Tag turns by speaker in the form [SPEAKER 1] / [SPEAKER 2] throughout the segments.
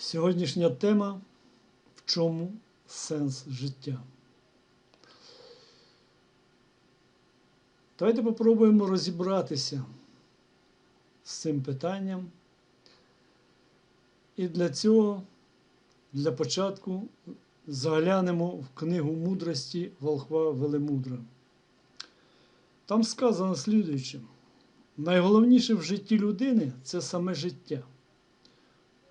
[SPEAKER 1] Сьогоднішня тема в чому сенс життя? Давайте попробуємо розібратися з цим питанням. І для цього, для початку, заглянемо в книгу мудрості Волхва Велемудра. Там сказано слідуюче: найголовніше в житті людини це саме життя.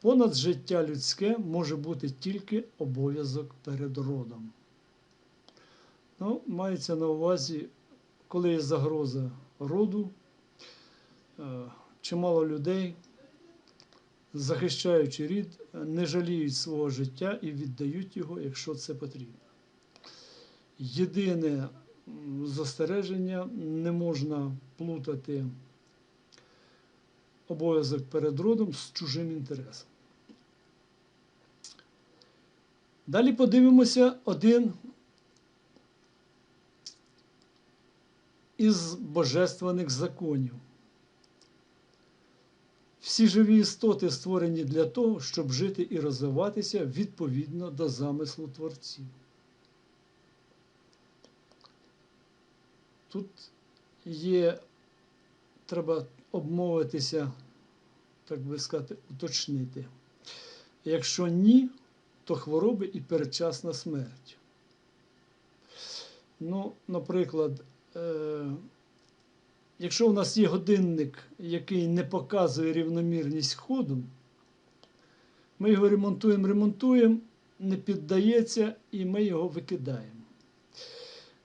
[SPEAKER 1] Понад життя людське може бути тільки обов'язок перед родом. Ну, мається на увазі, коли є загроза роду, е, чимало людей, захищаючи рід, не жаліють свого життя і віддають його, якщо це потрібно. Єдине застереження не можна плутати обов'язок перед родом з чужим інтересом. Далі подивимося один із божественних законів. Всі живі істоти створені для того, щоб жити і розвиватися відповідно до замислу творців. Тут є, треба обмовитися, так би сказати, уточнити. Якщо ні, то хвороби і передчасна смерть. Ну, наприклад, е, якщо у нас є годинник, який не показує рівномірність ходу, ми його ремонтуємо, ремонтуємо, не піддається і ми його викидаємо.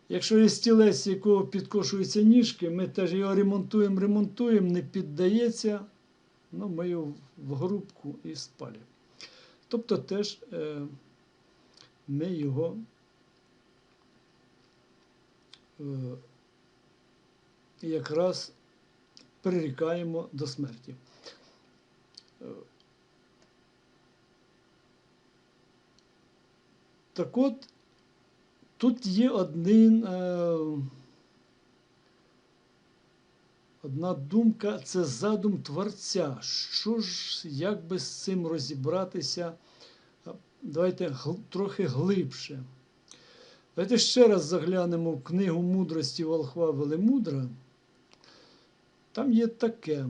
[SPEAKER 1] Якщо є стілець, якого підкошуються ніжки, ми теж його ремонтуємо, ремонтуємо, не піддається, ну, ми його в грубку і спалюємо. Тобто теж е, ми його е, якраз прирікаємо до смерті. Е, Так от, тут є один, е, одна думка, це задум Творця. Що ж, як би з цим розібратися? Давайте трохи глибше. Давайте ще раз заглянемо в книгу мудрості Волхва Велемудра. Там є таке.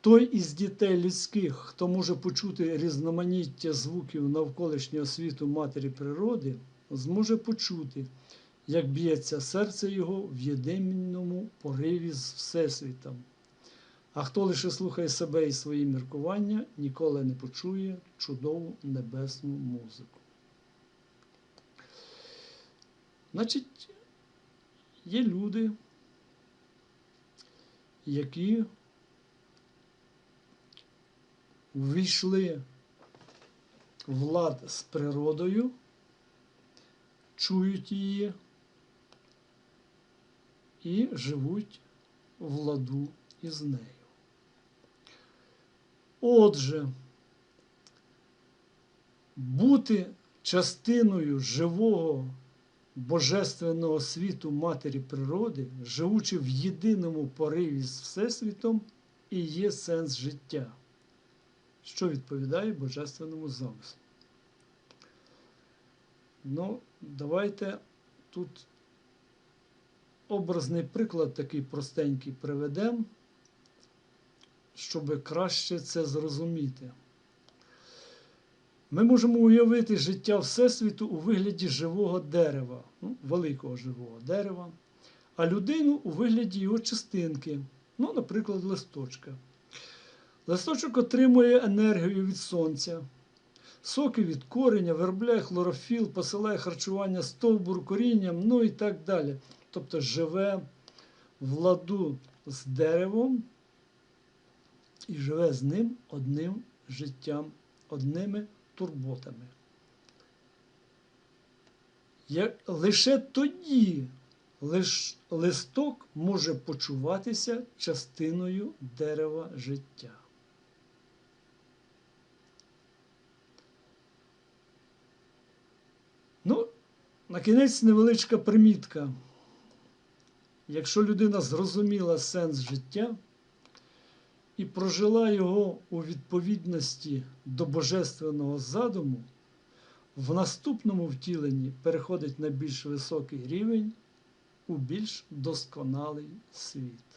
[SPEAKER 1] Той із дітей людських, хто може почути різноманіття звуків навколишнього світу матері природи, зможе почути, як б'ється серце його в єдиному пориві з Всесвітом. А хто лише слухає себе і свої міркування, ніколи не почує чудову небесну музику. Значить, є люди, які ввійшли в лад з природою, чують її і живуть в ладу із нею. Отже, бути частиною живого божественного світу Матері природи, живучи в єдиному пориві з Всесвітом, і є сенс життя, що відповідає божественному замислу. Ну, давайте тут образний приклад такий простенький приведемо, щоб краще це зрозуміти. Ми можемо уявити життя Всесвіту у вигляді живого дерева, ну, великого живого дерева, а людину у вигляді його частинки, ну, наприклад, листочка. Листочок отримує енергію від сонця, соки від кореня, виробляє хлорофіл, посилає харчування стовбуру корінням, ну і так далі. Тобто живе в ладу з деревом і живе з ним одним життям, одними турботами. Лише тоді листок може почуватися частиною дерева життя. Ну, на кінець невеличка примітка. Якщо людина зрозуміла сенс життя, і прожила його у відповідності до божественного задуму, в наступному втіленні переходить на більш високий рівень у більш досконалий світ.